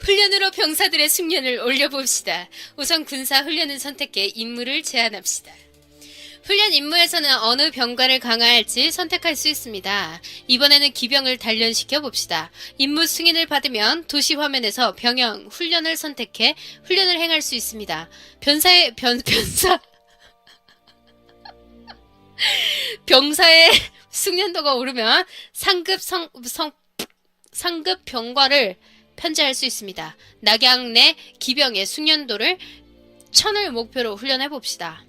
훈련으로 병사들의 숙련을 올려봅시다. 우선 군사 훈련을 선택해 임무를 제안합시다. 훈련 임무에서는 어느 병과를 강화할지 선택할 수 있습니다. 이번에는 기병을 단련시켜 봅시다. 임무 승인을 받으면 도시 화면에서 병영 훈련을 선택해 훈련을 행할 수 있습니다. 변사의 변 변사 병사의 숙련도가 오르면 상급 성, 성 상급 병과를 편제할 수 있습니다. 낙양 내 기병의 숙련도를 천을 목표로 훈련해 봅시다.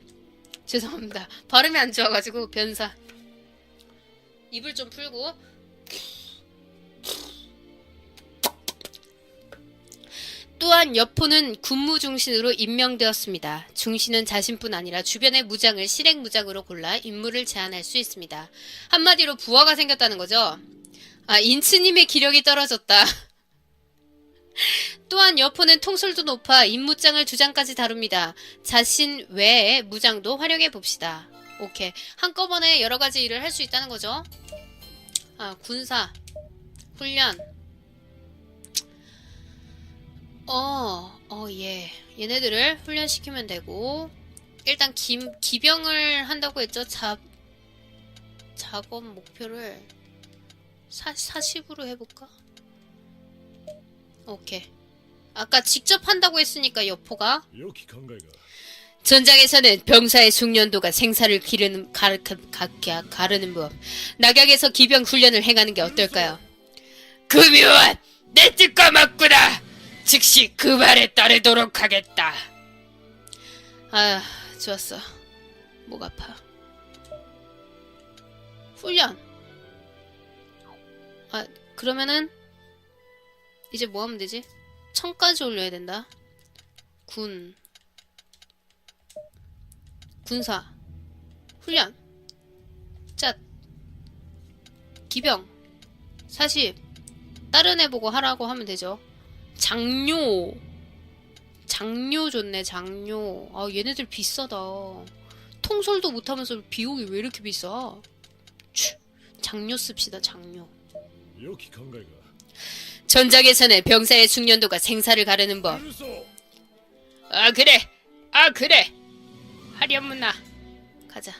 죄송합니다. 발음이 안 좋아가지고 변사. 입을 좀 풀고. 또한 여포는 군무 중신으로 임명되었습니다. 중신은 자신뿐 아니라 주변의 무장을 실행 무장으로 골라 임무를 제안할 수 있습니다. 한마디로 부하가 생겼다는 거죠. 아, 인츠님의 기력이 떨어졌다. 또한 여포는 통솔도 높아 임무장을 두 장까지 다룹니다. 자신 외의 무장도 활용해 봅시다. 오케이. 한꺼번에 여러 가지 일을 할 수 있다는 거죠. 아, 군사, 훈련. 어, 어, 예. 얘네들을 훈련시키면 되고. 일단 기, 기병을 한다고 했죠. 자, 작업 목표를 사, 40으로 해볼까? 오케이. 아까 직접 한다고 했으니까 여포가. 전장에서는 병사의 숙련도가 생사를 기르는 가르, 가, 가, 가르는 법. 낙약에서 기병 훈련을 행하는 게 어떨까요? 금요한 내 뜻과 맞구나! 즉시 그 말에 따르도록 하겠다. 아 좋았어. 목 아파. 훈련. 아 그러면은 이제 뭐 하면 되지? 청까지 올려야 된다. 군. 군사. 훈련. 짠. 기병. 40. 다른 애 보고 하라고 하면 되죠. 장료. 장료 좋네, 장료. 아, 얘네들 비싸다. 통솔도 못하면서 비용이 왜 이렇게 비싸? 치, 장료 씁시다, 장료. 전작에서는 병사의 숙련도가 생사를 가르는 법. 아 그래, 아 그래. 하렴무나 가자.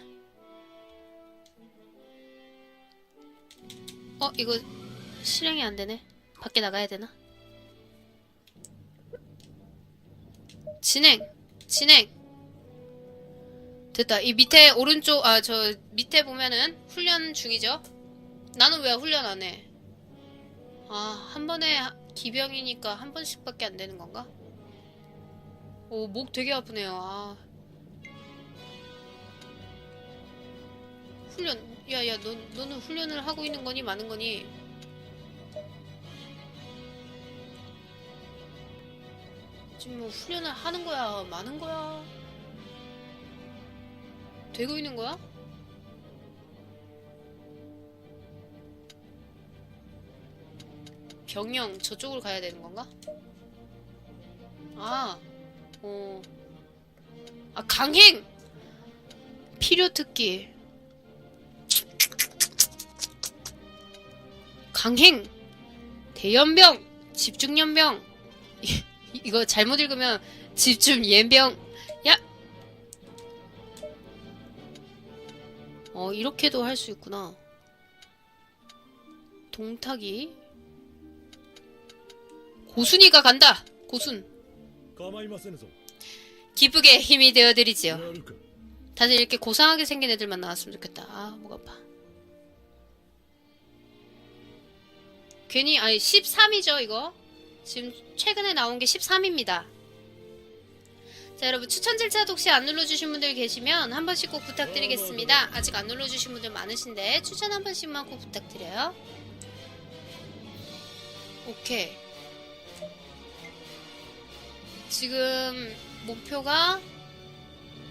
어 이거 실행이 안 되네. 밖에 나가야 되나? 진행, 진행. 됐다. 이 밑에 오른쪽 아 저 밑에 보면은 훈련 중이죠. 나는 왜 훈련 안 해? 아 한 번에 하- 기병이니까 한 번씩밖에 안 되는 건가 오, 목 되게 아프네요. 아. 훈련. 야, 야, 너, 너는 훈련을 하고 있는 거니, 마는 거니? 지금 뭐 훈련을 하는 거야, 마는 거야? 되고 있는 거야? 병영 저쪽으로 가야 되는 건가? 아, 어. 아, 강행! 필요 특기. 강행! 대연병! 집중연병! 이- 이거 잘못 읽으면 집중연병! 야! 어, 이렇게도 할 수 있구나. 동탁이. 고순이가 간다. 고순. 기쁘게 힘이 되어드리지요. 그- 다들 이렇게 고상하게 생긴 애들만 나왔으면 좋겠다. 아, 뭐가 아파. 괜히, 아니, 13이죠, 이거? 지금 최근에 나온 게 13입니다. 자, 여러분, 추천 절차 혹시 안 눌러주신 분들 계시면 한 번씩 꼭 부탁드리겠습니다. 네, 네, 네. 아직 안 눌러주신 분들 많으신데, 추천 한 번씩만 꼭 부탁드려요. 오케이. 지금, 목표가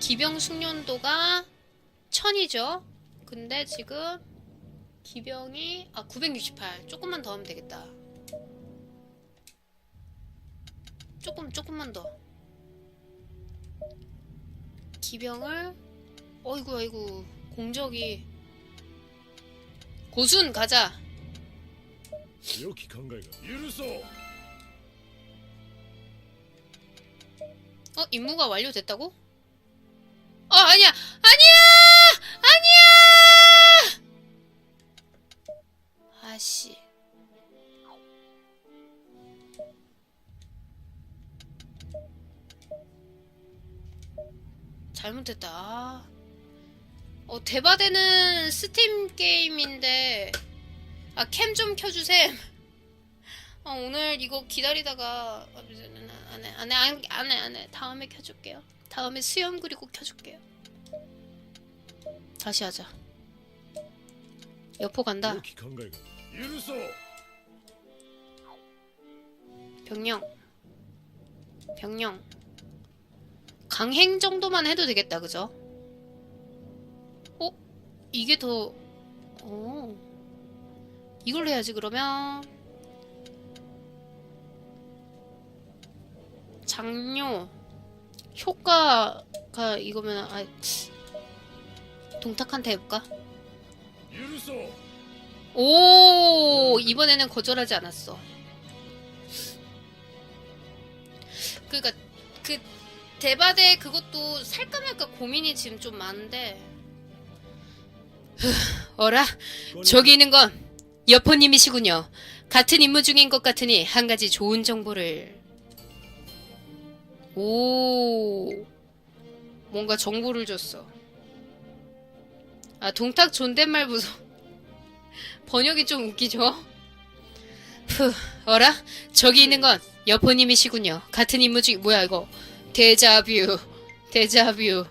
기병 숙련도가 1000이죠. 근데 지금 기병이 아 968. 조금만 더 하면 되겠다. 조금 조금만 더. 기병을 어이구 어이구 공적이 고순 가자. 어, 임무가 완료됐다고? 어, 아니야! 아니야! 아니야! 아씨. 잘못됐다. 아. 어, 대바대는 스팀 게임인데, 아, 캠 좀 켜주셈. 아, 오늘 이거 기다리다가, 안 해, 안 해, 안 해, 안 해, 안 해. 다음에 켜줄게요. 다음에 수염 그리고 켜줄게요. 다시 하자. 여포 간다. 良き考えが許そう 병령. 병령. 강행 정도만 해도 되겠다, 그죠? 어? 이게 더, 어. 이걸 해야지, 그러면. 장료 효과가 이거면 아 동탁한테 해볼까? 오 이번에는 거절하지 않았어. 그러니까 그 대바대 그것도 살까 말까 고민이 지금 좀 많은데. 어라 저기 있는 건 여포님이시군요. 같은 임무 중인 것 같으니 한 가지 좋은 정보를. 오 뭔가 정보를 줬어. 아 동탁 존댓말 부서. 번역이 좀 웃기죠? 푸, 어라? 저기 있는 건 여포님이시군요. 같은 임무 중, 뭐야, 이거. 데자뷰. 데자뷰.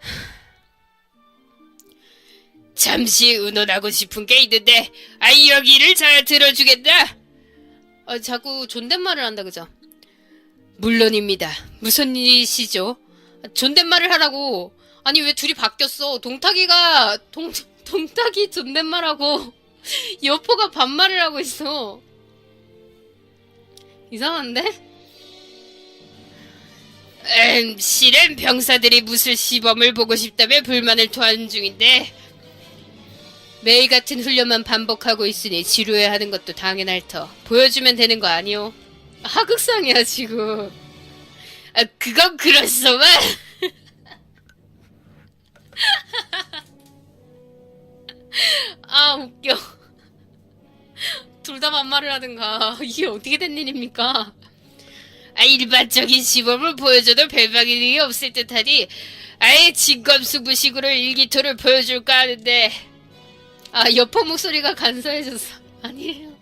잠시 의논하고 싶은 게 있는데, 아, 여기를 잘 들어주겠다! 아, 자꾸 존댓말을 한다, 그죠? 물론입니다. 무슨 일이시죠? 아, 존댓말을 하라고. 아니 왜 둘이 바뀌었어? 동탁이가 동 동탁이 존댓말하고 여포가 반말을 하고 있어. 이상한데? 음, 실은 병사들이 무술 시범을 보고 싶다며 불만을 토하는 중인데 매일 같은 훈련만 반복하고 있으니 지루해 하는 것도 당연할 터. 보여주면 되는 거 아니오? 하극상이야 지금. 아, 그건 그렇소만. 아 웃겨. 둘 다 반말을 하든가 이게 어떻게 된 일입니까? 아 일반적인 시범을 보여줘도 별방일 일이 없을 듯하니 아예 진검승부식으로 일기토를 보여줄까 하는데 아 여포 목소리가 간소해졌어 아니에요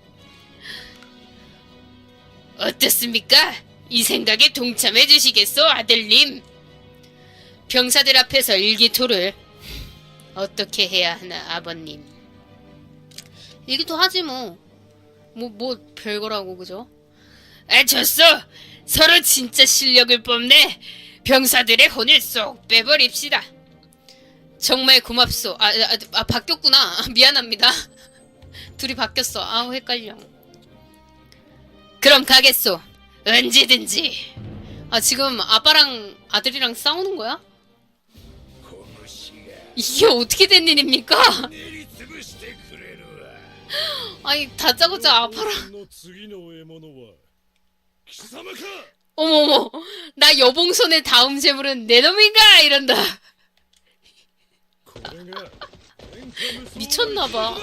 어떻습니까? 이 생각에 동참해 주시겠소 아들님 병사들 앞에서 일기토를 어떻게 해야 하나 아버님 일기토 하지 뭐 뭐, 뭐, 별거라고, 그죠? 아, 졌어! 서로 진짜 실력을 뽐내! 병사들의 혼을 쏙 빼버립시다! 정말 고맙소. 아, 아, 아 바뀌었구나. 미안합니다. 둘이 바뀌었어. 아우 헷갈려. 그럼 가겠소. 언제든지. 아 지금 아빠랑 아들이랑 싸우는 거야? 이게 어떻게 된 일입니까? 아니 다짜고짜 아빠랑 어머머 나 여봉손의 다음 재물은 내 놈인가 이런다 미쳤나봐.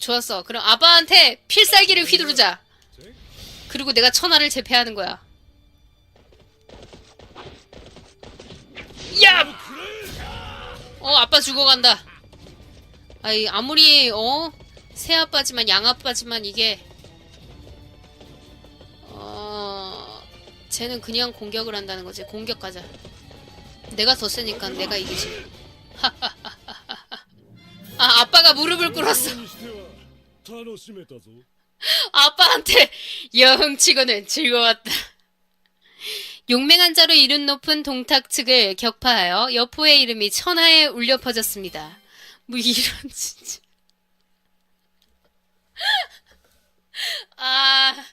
좋았어. 그럼 아빠한테 필살기를 휘두르자. 그리고 내가 천하를 제패하는 거야. 야! 어, 아빠 죽어간다. 아이, 아무리, 어? 새 아빠지만, 양 아빠지만 이게. 어. 쟤는 그냥 공격을 한다는 거지. 공격 가자. 내가 더 세니까 내가 이기지. 아 아빠가 무릎을 꿇었어. 아빠한테 여흥치고는 즐거웠다. 용맹한 자로 이름 높은 동탁 측을 격파하여 여포의 이름이 천하에 울려 퍼졌습니다. 뭐 이런 진짜. 아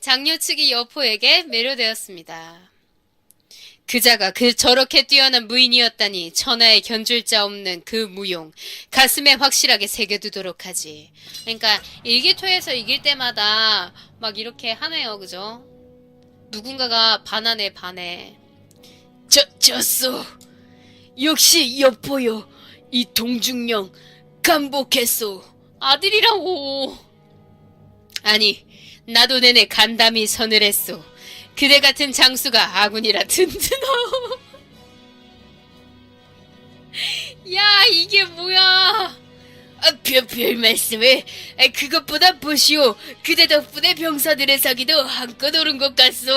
장녀 측이 여포에게 매료되었습니다. 그자가 그 저렇게 뛰어난 무인이었다니 천하에 견줄 자 없는 그 무용 가슴에 확실하게 새겨두도록 하지. 그러니까 일기토에서 이길 때마다 막 이렇게 하네요, 그죠? 누군가가 반하네 반해. 저 졌어. 역시 여포요. 이 동중령 감복했소. 아들이라고. 아니, 나도 내내 간담이 선을 했소. 그대 같은 장수가 아군이라 든든하오. 야, 이게 뭐야? 아, 별, 별 말씀을. 아, 그것보다 보시오. 그대 덕분에 병사들의 사기도 한껏 오른 것 같소.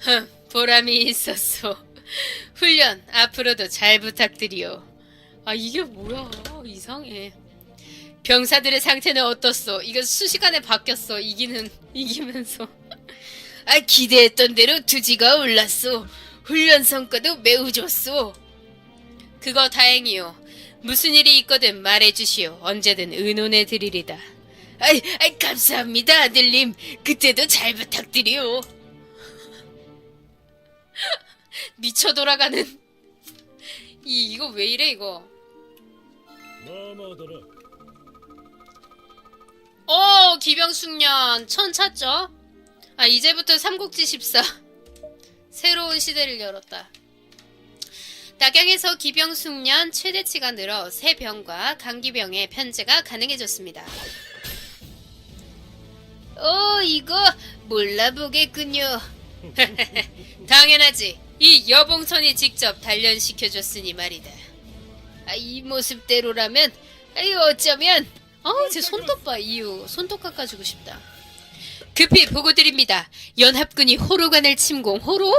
흠, 보람이 있었소. 훈련 앞으로도 잘 부탁드리오. 아 이게 뭐야 이상해. 병사들의 상태는 어떻소? 이건 수시간에 바뀌었어. 이기는 이기면서. 아 기대했던 대로 두지가 올랐소. 훈련 성과도 매우 좋소. 그거 다행이요. 무슨 일이 있거든 말해주시오. 언제든 의논해 드리리다. 아이, 아이 감사합니다 아들님. 그때도 잘 부탁드리오. 미쳐 돌아가는. 이 이거 왜 이래 이거? 마마더라 어 기병숙련. 천 찾죠? 아 이제부터 삼국지 14 새로운 시대를 열었다. 낙양에서 기병숙련 최대치가 늘어 새 병과 강기병의 편제가 가능해졌습니다. 어 이거 몰라보겠군요. 당연하지. 이 여봉선이 직접 단련시켜줬으니 말이다. 아, 이 모습대로라면, 아유, 어쩌면, 어우, 제 손톱 봐, 이유. 손톱 깎아주고 싶다. 급히 보고 드립니다. 연합군이 호로관을 침공, 호로?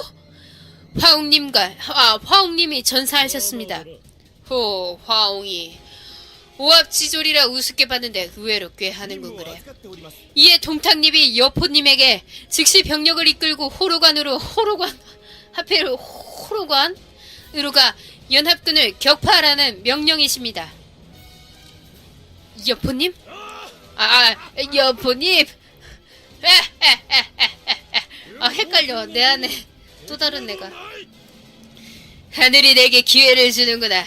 화웅님과, 아, 화웅님이 전사하셨습니다. 호, 화웅이. 오합지졸이라 우습게 봤는데 의외로 꽤 하는군 그래. 이에 동탁님이 여포님에게 즉시 병력을 이끌고 호로관으로 호로관 하필 호로관으로가 연합군을 격파하라는 명령이십니다. 여포님? 아, 아 여포님! 아, 헷갈려. 내 안에 또 다른 내가. 하늘이 내게 기회를 주는구나.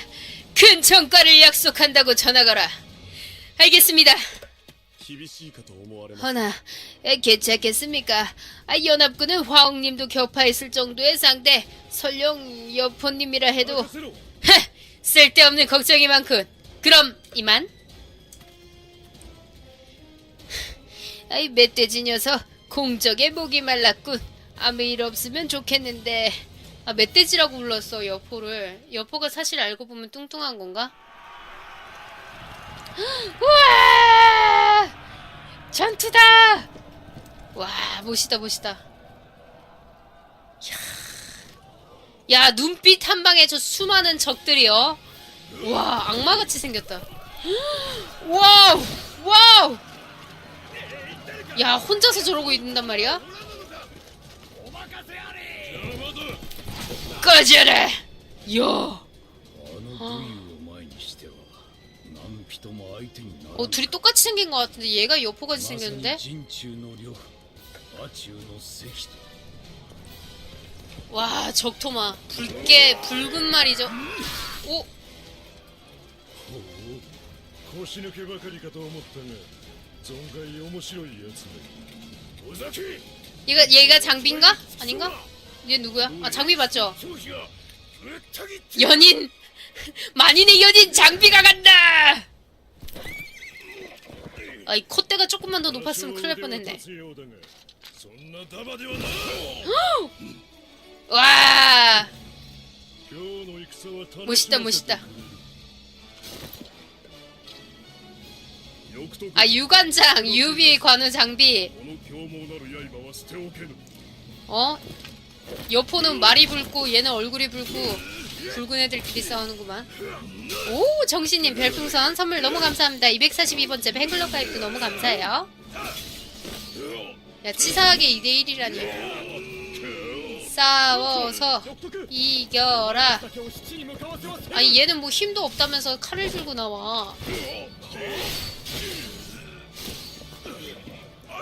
큰 정가를 약속한다고 전화가라. 알겠습니다. 허나, 괜찮겠습니까? 아, 연합군은 화옥님도 격파했을 정도의 상대, 설령 여포님이라 해도, 쓸데없는 걱정이만큼. 그럼 이만. 아이 멧돼지 녀석 공적에 목이 말랐군. 아무 일 없으면 좋겠는데. 아 멧돼지라고 불렀어 여포를. 여포가 사실 알고 보면 뚱뚱한 건가? 우와! 전투다! 와 멋있다 멋있다. 야, 야 눈빛 한 방에 저 수많은 적들이요. 와 악마같이 생겼다. 와우 와우. 야 혼자서 저러고 있단 말이야? 꺼져라! 야! 아. 어 둘이 똑같이 생긴 것 같은데 얘가 여포같이 생겼는데? 와 적토마 붉게 붉은 말이죠 오! 이거 얘가 장비인가? 아닌가? 얘 누구야? 아 장비 맞죠? 연인 만인의 연인 장비가 간다. 아이 콧대가 조금만 더 높았으면 큰일 날 뻔했네. 와 멋있다 멋있다. 아 유관장 유비 관우 장비. 어? 여포는 말이 붉고 얘는 얼굴이 붉고 붉은 애들끼리 싸우는구만. 오 정신님 별풍선 선물 너무 감사합니다. 242번째 뱅글러 가입도 너무 감사해요. 야 치사하게 2대1이라니. 싸워서 이겨라. 아니 얘는 뭐 힘도 없다면서 칼을 들고 나와.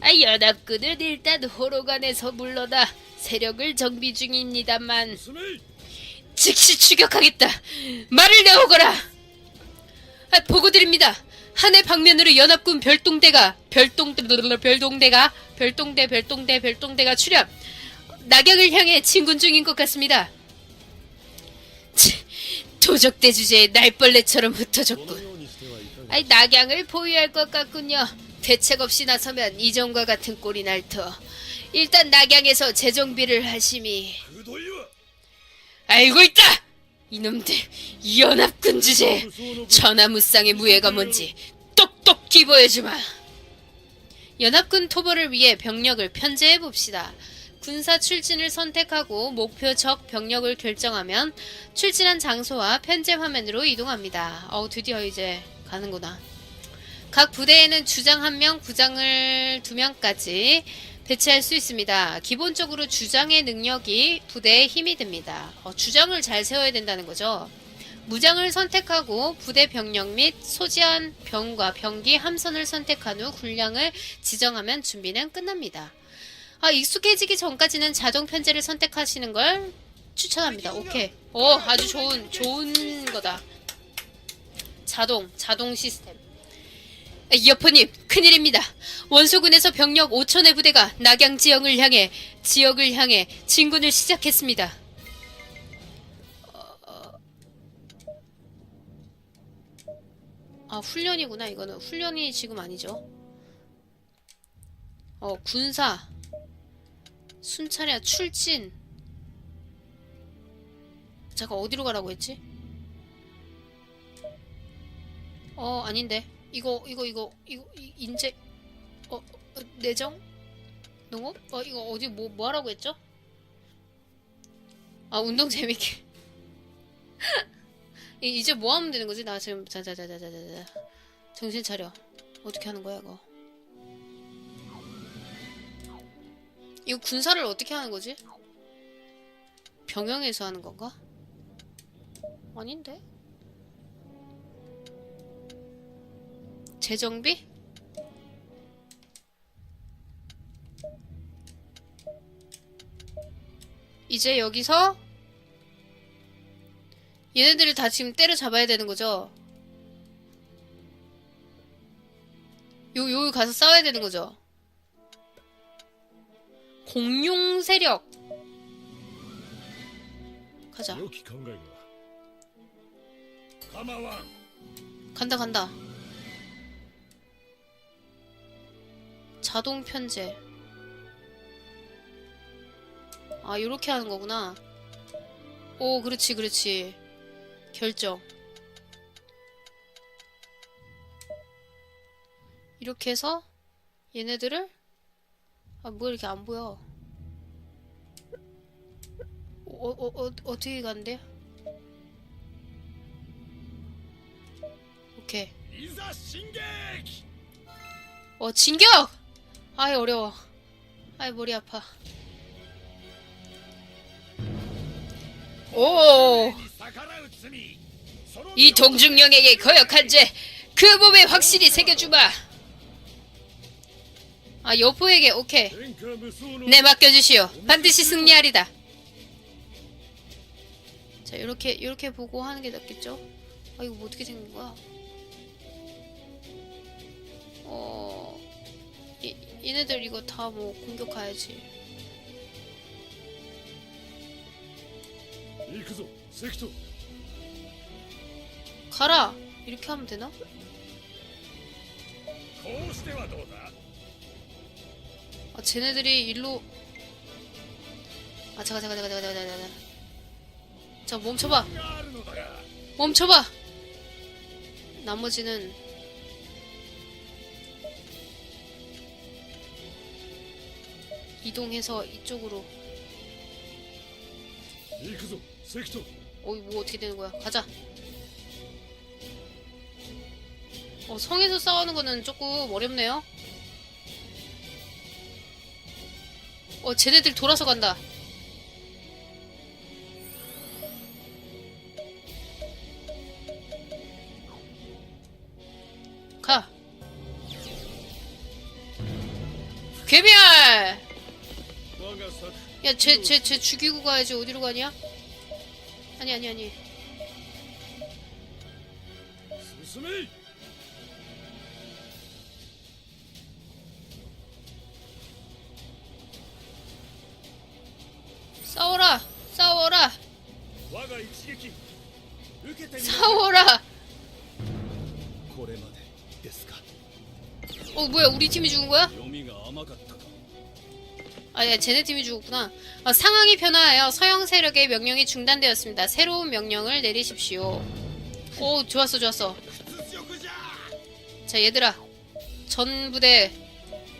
아, 연합군을 일단 호로간에서 물러나 세력을 정비 중입니다만 즉시 추격하겠다. 말을 내오거라. 아, 보고 드립니다. 한해 방면으로 연합군 별동대가 별동 별동대가 별동대 별동대 별동대가 출현 낙양을 향해 진군 중인 것 같습니다. 도적대 주제에 날벌레처럼 흩어졌군. 아이 낙양을 보유할 것 같군요. 대책 없이 나서면 이전과 같은 꼴이 날 터. 일단 낙양에서 재정비를 하심이. 그 알고 있다! 이놈들, 연합군 주제! 천하무쌍의 무예가 뭔지 똑똑히 보여주마! 연합군 토벌을 위해 병력을 편제해봅시다. 군사 출진을 선택하고 목표 적 병력을 결정하면 출진한 장소와 편제 화면으로 이동합니다. 어우, 드디어 이제 가는구나. 각 부대에는 주장 1명, 부장을 2명까지 배치할 수 있습니다. 기본적으로 주장의 능력이 부대에 힘이 됩니다. 어, 주장을 잘 세워야 된다는 거죠. 무장을 선택하고 부대 병력 및 소지한 병과 병기 함선을 선택한 후 군량을 지정하면 준비는 끝납니다. 아, 익숙해지기 전까지는 자동 편제를 선택하시는 걸 추천합니다. 오케이. 오, 아주 좋은, 좋은 거다. 자동, 자동 시스템. 아, 여포님, 큰일입니다. 원소군에서 병력 5천의 부대가 낙양 지역을 향해, 지역을 향해 진군을 시작했습니다. 아, 훈련이구나, 이거는. 훈련이 지금 아니죠. 어, 군사. 순찰이야, 출진. 잠깐, 어디로 가라고 했지? 어, 아닌데. 이거, 이거, 이거, 이거, 이- 인재, 어, 어, 내정? 농업? 어, 이거 어디 뭐, 뭐 하라고 했죠? 아, 운동 재밌게. 이- 이제 뭐 하면 되는 거지? 나 지금 자자자자자자 정신 차려. 어떻게 하는 거야 이거? 이거 군사를 어떻게 하는 거지? 병영에서 하는 건가? 아닌데? 재정비? 이제 여기서 얘네들을 다 지금 때려잡아야 되는 거죠? 요, 요 가서 싸워야 되는 거죠? 공룡 세력 가자 간다 간다 자동 편제. 아 요렇게 하는 거구나. 오 그렇지 그렇지. 결정. 이렇게 해서 얘네들을 아 뭐야 이렇게 안 보여. 어, 어, 어, 어떻게 간대? 오케이. 어 진격! 아이 어려워. 아이 머리 아파. 오! 이 동중령에게 거역한 죄 그 몸에 확실히 새겨주마. 아 여포에게 오케이. 네 맡겨주시오. 반드시 승리하리다. 자 이렇게 이렇게 보고 하는 게 낫겠죠? 아 이거 뭐 어떻게 생긴 거야? 어... 얘네들 이거 다 뭐 공격해야지. 가라! 이렇게 하면 되나? 아 쟤네들이 일로. 아 잠깐 잠깐 잠깐 잠깐 잠깐 잠깐. 멈춰봐. 멈춰봐! 나머지는 이동해서 이쪽으로. 어이 어, 뭐 어떻게 되는 거야? 가자. 어 성에서 싸우는 거는 조금 어렵네요. 어 쟤네들 돌아서 간다. 쟤, 쟤, 쟤 죽이고 가야지 어디로 가냐? 아니, 아니, 아니. 싸워라! 싸워라! 싸워라! 어, 뭐야, 우리 팀이 죽은 거야? 아, 야, 쟤네 팀이 죽었구나. 어, 상황이 변화하여 서양 세력의 명령이 중단되었습니다. 새로운 명령을 내리십시오. 오, 좋았어, 좋았어. 자, 얘들아. 전 부대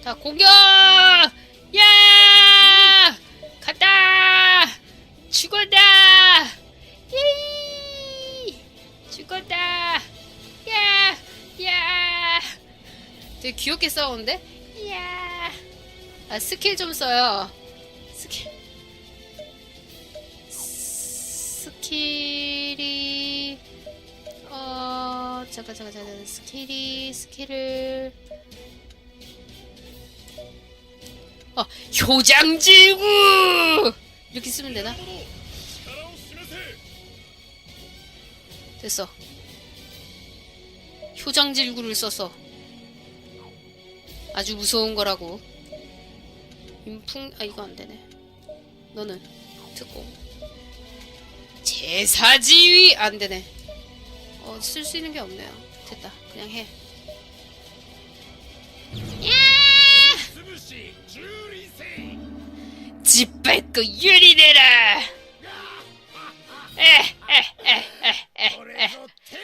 다 공격! 야! 갔다! 죽었다! 예! 죽었다! 야! 야! 되게 귀엽게 싸우는데? 야! 아, 스킬 좀 써요. 스킬. 스킬이 어 잠깐 잠깐 잠깐 스킬이 스킬을 어 효장지구 이렇게 쓰면 되나? 됐어. 효장질구를 써서 아주 무서운 거라고. 인풍 아 이거 안 되네. 너는 듣고 제사지휘 안 되네. 어 쓸 수 있는 게 없네요. 됐다. 그냥 해. 집 밟고 유리내라.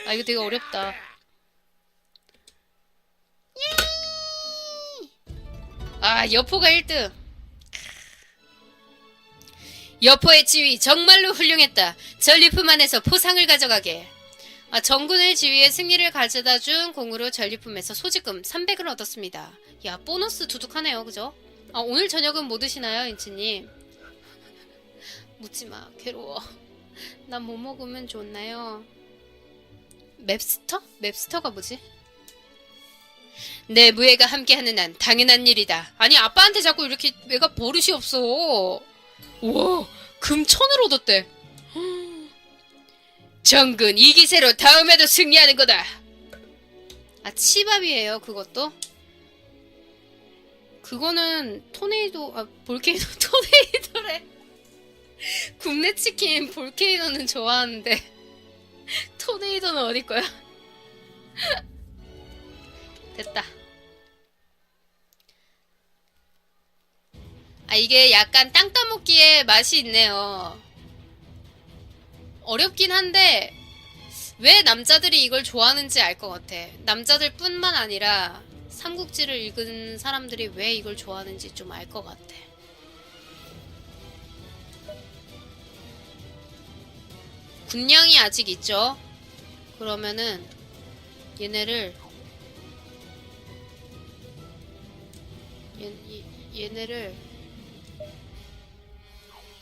아 이거 되게 어렵다. 예! 아 여포가 1등. 여포의 지휘 정말로 훌륭했다. 전리품 안에서 포상을 가져가게. 아, 정군의 지휘에 승리를 가져다 준 공으로 전리품에서 소지금 300을 얻었습니다. 야, 보너스 두둑하네요. 그죠? 아, 오늘 저녁은 뭐 드시나요, 인치님? 묻지 마. 괴로워. 난 뭐 먹으면 좋나요? 맵스터? 맵스터가 뭐지? 내 무예가 함께하는 한 당연한 일이다. 아니 아빠한테 자꾸 이렇게 왜가 버릇이 없어. 우와 금 천을 얻었대. 정근 이 기세로 다음에도 승리하는 거다. 아 치밥이에요 그것도? 그거는 토네이도 아 볼케이노 토네이도래. 굽네 치킨 볼케이노는 좋아하는데 토네이도는 어디 거야? 됐다. 아, 이게 약간 땅 따먹기에 맛이 있네요. 어렵긴 한데, 왜 남자들이 이걸 좋아하는지 알 것 같아. 남자들 뿐만 아니라, 삼국지를 읽은 사람들이 왜 이걸 좋아하는지 좀 알 것 같아. 군량이 아직 있죠? 그러면은, 얘네를 얘, 얘, 얘네를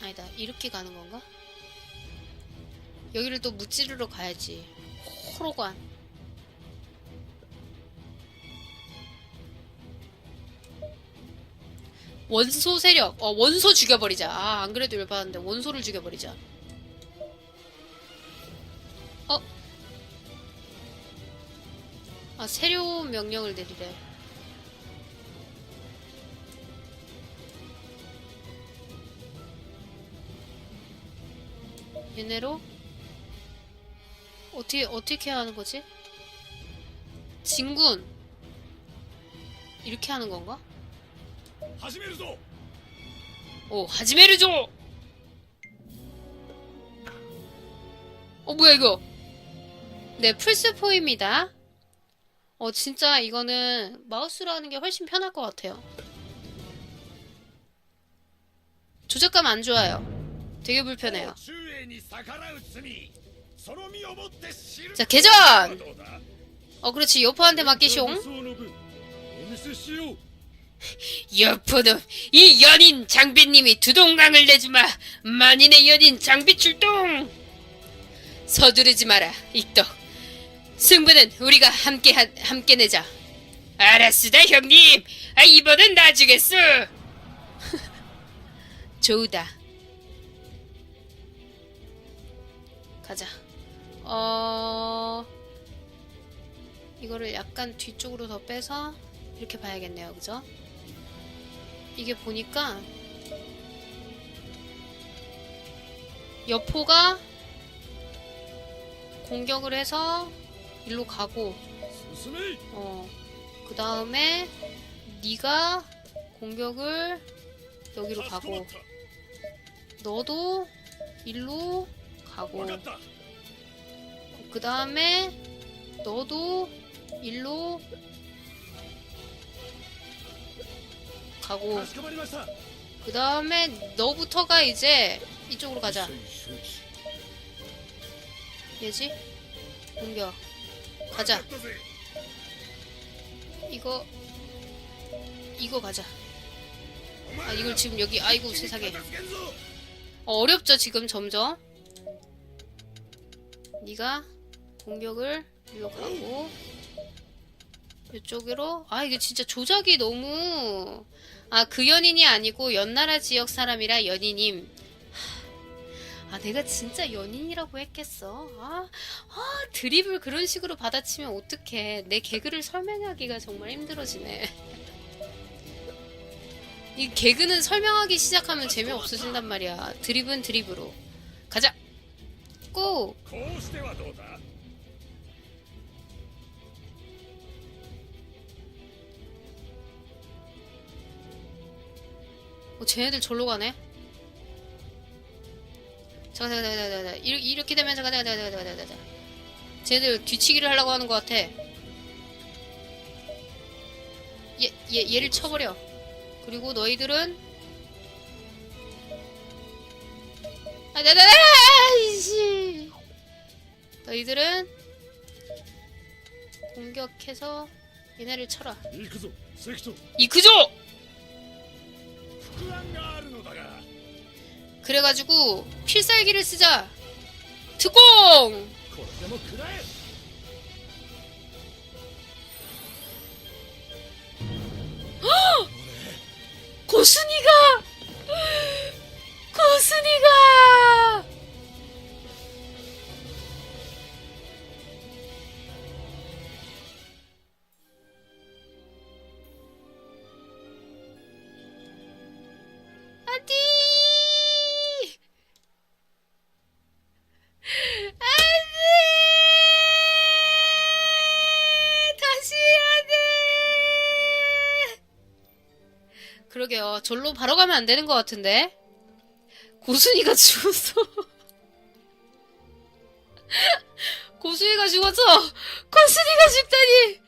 아니다 이렇게 가는 건가? 여기를 또 무찌르러 가야지. 호로관. 원소 세력. 어 원소 죽여버리자. 아 안 그래도 열받았는데 원소를 죽여버리자. 어? 아 세료 명령을 내리래 얘네로 어떻게 어떻게 하는 거지? 진군 이렇게 하는 건가? 하지메르조. 오 하지메르조. 어 뭐야 이거? 네 플스포입니다. 어 진짜 이거는 마우스로 하는 게 훨씬 편할 것 같아요. 조작감 안 좋아요. 되게 불편해요. 자, 개전! 어, 그렇지. 여포한테 맡기숑. 여포놈, 이 연인 장비님이 두동강을 내주마. 만인의 연인 장비 출동! 서두르지 마라, 익덕. 승부는 우리가 함께, 하, 함께 내자. 알았으다, 형님. 아, 이번엔 나 주겠어. 좋다. 가자. 어... 이거를 약간 뒤쪽으로 더 빼서 이렇게 봐야겠네요. 그죠? 이게 보니까 여포가 공격을 해서 일로 가고 어, 그 다음에 네가 공격을 여기로 가고 너도 일로 가고. 그 다음에 너도 일로 가고. 그 다음에 너부터가 이제 이쪽으로 가자. 얘지? 옮겨. 가자. 이거 이거 가자. 아 이걸 지금 여기 아이고 세상에. 어, 어렵죠 지금 점점? 네가 공격을 가고 이쪽으로. 아 이게 진짜 조작이 너무. 아 그 연인이 아니고 연나라 지역 사람이라 연인임. 하, 아 내가 진짜 연인이라고 했겠어? 아, 아 드립을 그런 식으로 받아치면 어떡해. 내 개그를 설명하기가 정말 힘들어지네. 이 개그는 설명하기 시작하면 재미없어진단 말이야. 드립은 드립으로. 가자 고! 어, 쟤네들 절로 가네? 잠깐, 잠깐, 잠깐, 잠깐, 이렇게, 이렇게 되면 잠깐, 잠깐, 잠깐, 잠깐, 잠깐, 잠깐. 쟤네들 뒤치기를 하려고 하는 것 같아. 얘, 얘, 얘를 쳐버려. 그리고 너희들은. 아, 네네네! 너희들은 공격해서 얘네를 쳐라. 이크조! 그래가지고 필살기를 쓰자. 특공! 고순이가 절로 바로 가면 안 되는 것 같은데. 고순이가 죽었어. 고순이가 죽었어. 고순이가 죽다니.